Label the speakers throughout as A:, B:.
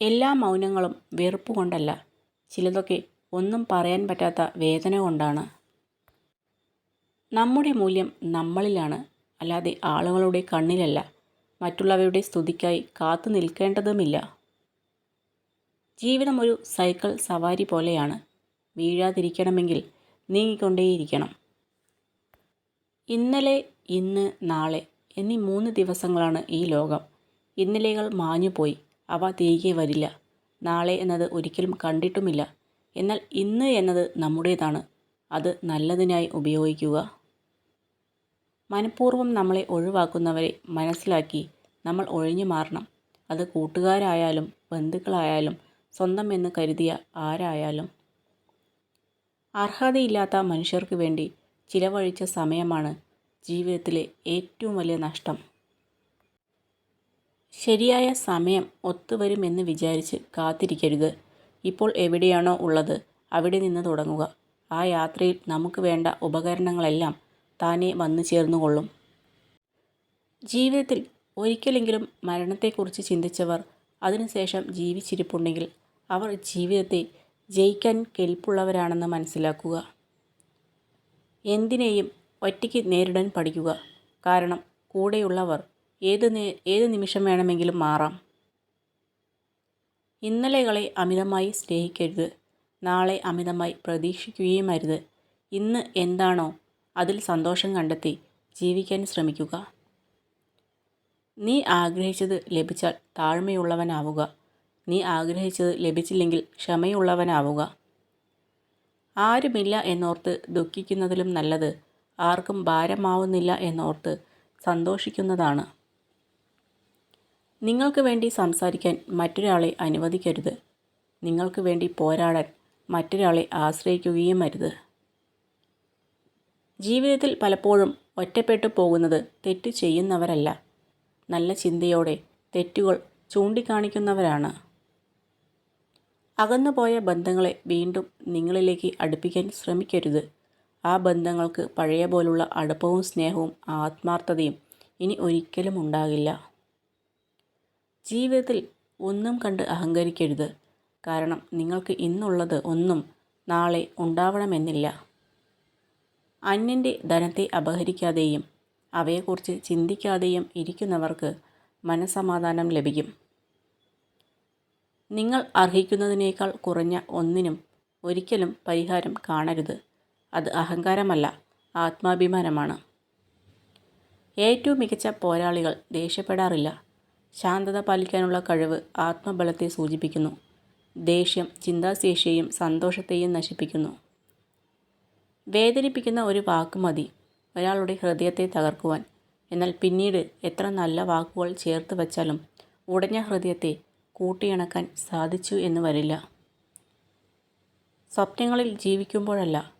A: എല്ലാ മൗനങ്ങളും വെറുപ്പ് കൊണ്ടല്ല. ചിലതൊക്കെ ഒന്നും പറയാൻ പറ്റാത്ത വേദന കൊണ്ടാണ്. നമ്മുടെ മൂല്യം നമ്മളിലാണ്. അല്ലാതെ ആളുകളുടെ കണ്ണിലല്ല. മറ്റുള്ളവരുടെ സ്തുതിക്കായി കാത്തു നിൽക്കേണ്ടതുമില്ല. ജീവിതം ഒരു സൈക്കിൾ സവാരി പോലെയാണ്. വീഴാതിരിക്കണമെങ്കിൽ നീങ്ങിക്കൊണ്ടേയിരിക്കണം. ഇന്നലെ ഇന്ന് നാളെ എന്നീ മൂന്ന് ദിവസങ്ങളാണ് ഈ ലോകം. ഇന്നലെകൾ മാഞ്ഞുപോയി. അവ തിരികെ വരില്ല. നാളെ എന്നത് ഒരിക്കലും കണ്ടിട്ടുമില്ല. എന്നാൽ ഇന്ന് എന്നത് നമ്മുടേതാണ്. അത് നല്ലതിനായി ഉപയോഗിക്കുക. മനഃപൂർവം നമ്മളെ ഒഴിവാക്കുന്നവരെ മനസ്സിലാക്കി നമ്മൾ ഒഴിഞ്ഞു മാറണം. അത് കൂട്ടുകാരായാലും ബന്ധുക്കളായാലും സ്വന്തം എന്ന് കരുതിയ ആരായാലും. അർഹതയില്ലാത്ത മനുഷ്യർക്ക് വേണ്ടി ചിലവഴിച്ച സമയമാണ് ജീവിതത്തിലെ ഏറ്റവും വലിയ നഷ്ടം. ശരിയായ സമയം ഒത്തുവരുമെന്ന് വിചാരിച്ച് കാത്തിരിക്കരുത്. ഇപ്പോൾ എവിടെയാണോ ഉള്ളത് അവിടെ നിന്ന് തുടങ്ങുക. ആ യാത്രയിൽ നമുക്ക് വേണ്ട ഉപകരണങ്ങളെല്ലാം താനെ വന്നു ചേർന്നുകൊള്ളും. ജീവിതത്തിൽ ഒരിക്കലെങ്കിലും മരണത്തെക്കുറിച്ച് ചിന്തിച്ചവർ അതിനുശേഷം ജീവിച്ചിരിപ്പുണ്ടെങ്കിൽ അവർ ജീവിതത്തെ ജയിക്കാൻ കെൽപ്പുള്ളവരാണെന്ന് മനസ്സിലാക്കുക. എന്തിനേയും ഒറ്റയ്ക്ക് നേരിടാൻ പഠിക്കുക. കാരണം കൂടെയുള്ളവർ ഏത് ഏത് നിമിഷം വേണമെങ്കിലും മാറാം. ഇന്നലെകളെ അമിതമായി സ്നേഹിക്കരുത്. നാളെ അമിതമായി പ്രതീക്ഷിക്കുകയും അരുത് ഇന്ന് എന്താണോ അതിൽ സന്തോഷം കണ്ടെത്തി ജീവിക്കാൻ ശ്രമിക്കുക. നീ ആഗ്രഹിച്ചത് ലഭിച്ചാൽ താഴ്മയുള്ളവനാവുക. നീ ആഗ്രഹിച്ചത് ലഭിച്ചില്ലെങ്കിൽ ക്ഷമയുള്ളവനാവുക. ആരുമില്ല എന്നോർത്ത് ദുഃഖിക്കുന്നതിലും നല്ലത് ആർക്കും ഭാരമാവുന്നില്ല എന്നോർത്ത് സന്തോഷിക്കുന്നതാണ്. നിങ്ങൾക്ക് വേണ്ടി സംസാരിക്കാൻ മറ്റൊരാളെ അനുവദിക്കരുത്. നിങ്ങൾക്ക് വേണ്ടി പോരാടാൻ മറ്റൊരാളെ ആശ്രയിക്കുകയും അരുത്. ജീവിതത്തിൽ പലപ്പോഴും ഒറ്റപ്പെട്ടു പോകുന്നത് തെറ്റ് ചെയ്യുന്നവരല്ല. നല്ല ചിന്തയോടെ തെറ്റുകൾ ചൂണ്ടിക്കാണിക്കുന്നവരാണ്. അകന്നുപോയ ബന്ധങ്ങളെ വീണ്ടും നിങ്ങളിലേക്ക് അടുപ്പിക്കാൻ ശ്രമിക്കരുത്. ആ ബന്ധങ്ങൾക്ക് പഴയ പോലുള്ള അടുപ്പവും സ്നേഹവും ആത്മാർത്ഥതയും ഇനി ഒരിക്കലും ഉണ്ടാകില്ല. ജീവിതത്തിൽ ഒന്നും കണ്ട് അഹങ്കരിക്കരുത്. കാരണം നിങ്ങൾക്ക് ഇന്നുള്ളത് ഒന്നും നാളെ ഉണ്ടാവണമെന്നില്ല. അന്യന്റെ ധനത്തെ അപഹരിക്കാതെയും അവയെക്കുറിച്ച് ചിന്തിക്കാതെയും ഇരിക്കുന്നവർക്ക് മനസമാധാനം ലഭിക്കും. നിങ്ങൾ അർഹിക്കുന്നതിനേക്കാൾ കുറഞ്ഞ ഒന്നിനും ഒരിക്കലും പരിഹാരം കാണരുത്. അത് അഹങ്കാരമല്ല ആത്മാഭിമാനമാണ്. ഏറ്റവും മികച്ച പോരാളികൾ ദേഷ്യപ്പെടാറില്ല. ശാന്തത പാലിക്കാനുള്ള കഴിവ് ആത്മബലത്തെ സൂചിപ്പിക്കുന്നു. ദേഷ്യം ചിന്താശേഷിയെയും സന്തോഷത്തെയും നശിപ്പിക്കുന്നു. വേദനിപ്പിക്കുന്ന ഒരു വാക്ക് മതി. ഒരാളുടെ ഹൃദയത്തെ തകർക്കുവാൻ. എന്നാൽ പിന്നീട് എത്ര നല്ല വാക്കുകൾ ചേർത്ത് വച്ചാലും ഉടഞ്ഞ ഹൃദയത്തെ കൂട്ടിയിണക്കാൻ സാധിച്ചു എന്ന് വരില്ല. സ്വപ്നങ്ങളിൽ ജീവിക്കുമ്പോഴല്ല.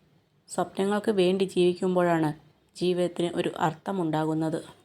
A: സ്വപ്നങ്ങൾക്ക് വേണ്ടി ജീവിക്കുമ്പോഴാണ് ജീവിതത്തിന് ഒരു അർത്ഥമുണ്ടാകുന്നത്.